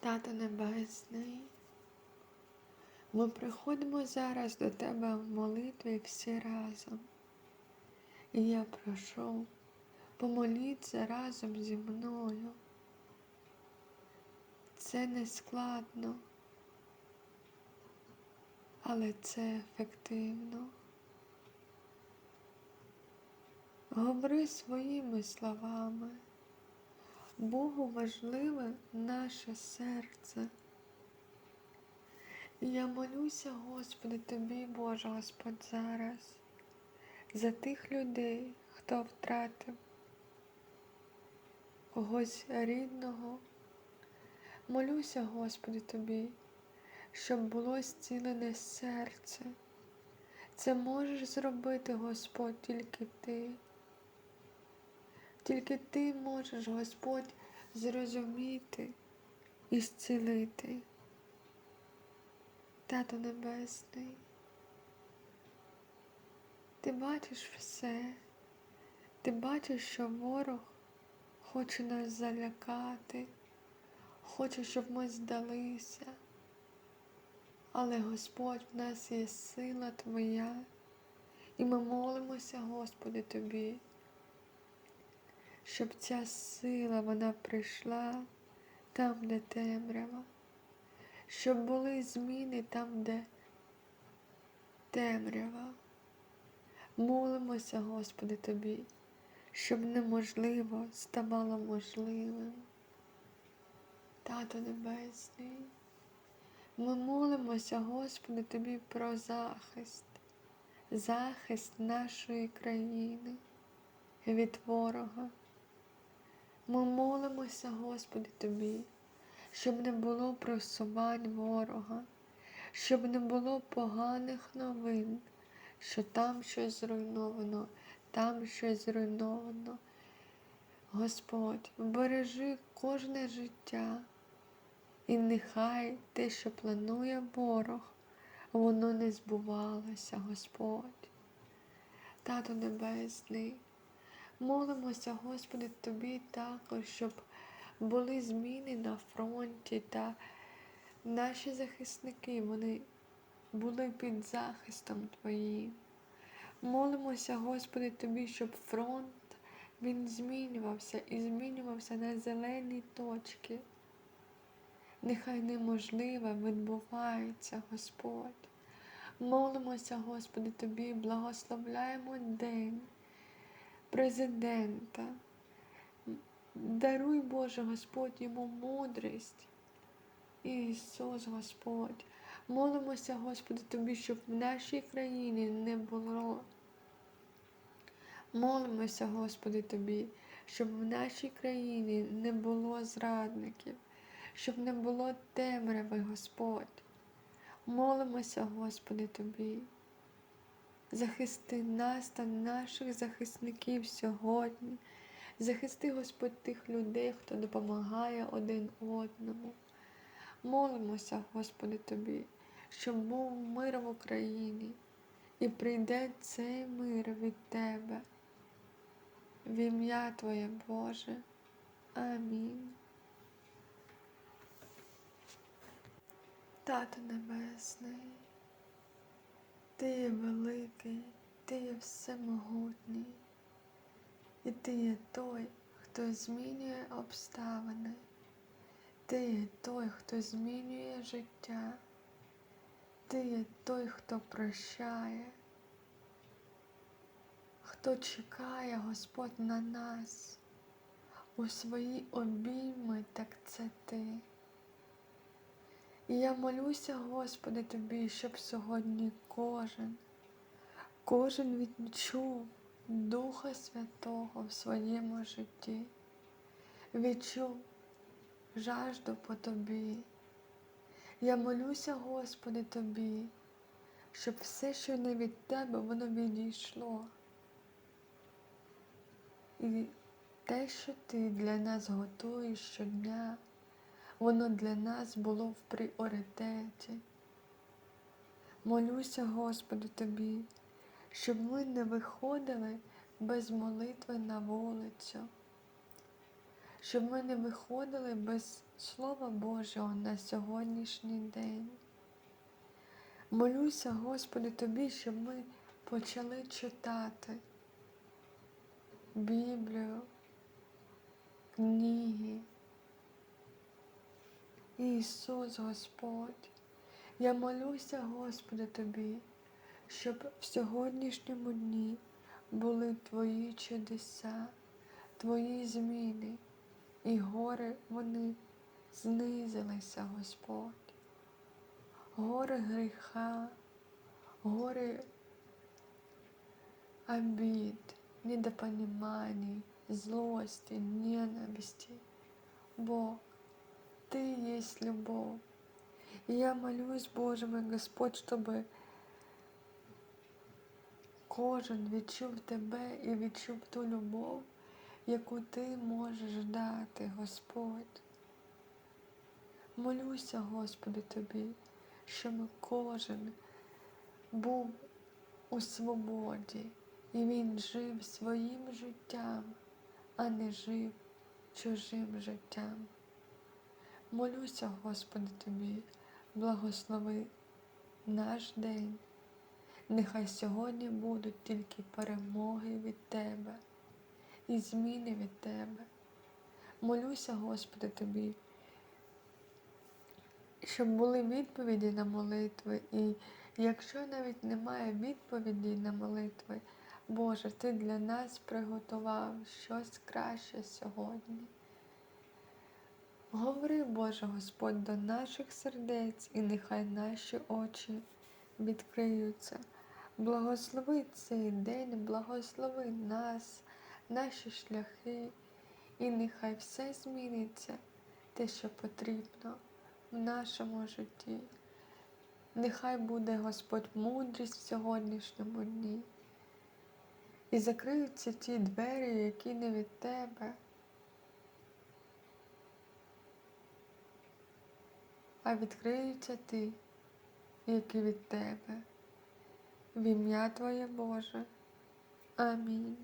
Тато Небесний, ми приходимо зараз до Тебе в молитві всі разом. І я прошу, помоліться разом зі мною. Це не складно, але це ефективно. Говори своїми словами. Богу важливе наше серце. І я молюся, Господи, Тобі, Боже Господь, зараз, за тих людей, хто втратив когось рідного. Молюся, Господи, Тобі, щоб було зцілене серце. Це можеш зробити, Господь, тільки Ти. Тільки ти можеш, Господь, зрозуміти і зцілити. Тато Небесний, ти бачиш все, ти бачиш, що ворог хоче нас залякати, хоче, щоб ми здалися. Але Господь в нас є сила Твоя, і ми молимося, Господи, Тобі щоб ця сила вона прийшла там, де темрява, щоб були зміни там, де темрява. Молимося, Господи, Тобі, щоб неможливо ставало можливим. Тато Небесний, ми молимося, Господи, Тобі про захист, захист нашої країни від ворога. Ми молимося, Господи, Тобі, щоб не було просувань ворога, щоб не було поганих новин, що там щось зруйновано, там щось зруйновано. Господь, вбережи кожне життя, і нехай те, що планує ворог, воно не збувалося, Господь. Тато Небесний. Молимося, Господи, Тобі також, щоб були зміни на фронті та наші захисники, вони були під захистом Твоїм. Молимося, Господи, Тобі, щоб фронт він змінювався і змінювався на зелені точки. Нехай неможливе відбувається, Господь. Молимося, Господи, Тобі, благословляємо день президента. Даруй, Боже Господь, йому мудрість. Ісус Господь. Молимося, Господи, Тобі, щоб в нашій країні не було. Молимося, Господи, Тобі, щоб в нашій країні не було зрадників, щоб не було темряви, Господь. Молимося, Господи, Тобі. Захисти нас та наших захисників сьогодні. Захисти, Господь, тих людей, хто допомагає один одному. Молимося, Господи, Тобі, щоб був мир в Україні і прийде цей мир від Тебе. В ім'я Твоє Боже. Амінь. Тато Небесний. Ти є великий, ти є всемогутній, і ти є той, хто змінює обставини, ти є той, хто змінює життя, ти є той, хто прощає, хто чекає Господь на нас? У свої обійми, так це ти. І я молюся, Господи, Тобі, щоб сьогодні кожен, кожен відчув Духа Святого в своєму житті, відчув жажду по Тобі. Я молюся, Господи, Тобі, щоб все, що не від Тебе, воно відійшло. І те, що Ти для нас готуєш щодня воно для нас було в пріоритеті. Молюся, Господи, Тобі, щоб ми не виходили без молитви на вулицю, щоб ми не виходили без Слова Божого на сьогоднішній день. Молюся, Господи, Тобі, щоб ми почали читати Біблію, книги. Ісус Господь, я молюся, Господи, Тобі, щоб в сьогоднішньому дні були Твої чудеса, Твої зміни, і гори вони знизилися, Господь. Гори гріха, гори обид, недопониманий, злости, ненависти. Бог, Ты есть любовь. И я молюсь, Боже мой Господь, чтобы кожен відчув Тебе і відчув ту любов, яку Ти можеш дати, Господь. Молюся, Господи, Тобі, щоб кожен був у свободі, і він жив своїм життям, а не жив чужим життям. Молюся, Господи, Тобі, благослови наш день. Нехай сьогодні будуть тільки перемоги від Тебе і зміни від Тебе. Молюся, Господи, Тобі, щоб були відповіді на молитви. І якщо навіть немає відповіді на молитви, Боже, Ти для нас приготував щось краще сьогодні. Говори, Боже Господь, до наших сердець, і нехай наші очі відкриються. Благослови цей день, благослови нас, наші шляхи, і нехай все зміниться, те, що потрібно в нашому житті. Нехай буде Господь мудрість в сьогоднішньому дні. І закриються ті двері, які не від Тебе. А відкриються ті, які від Тебе. В ім'я Твоє Боже. Амінь.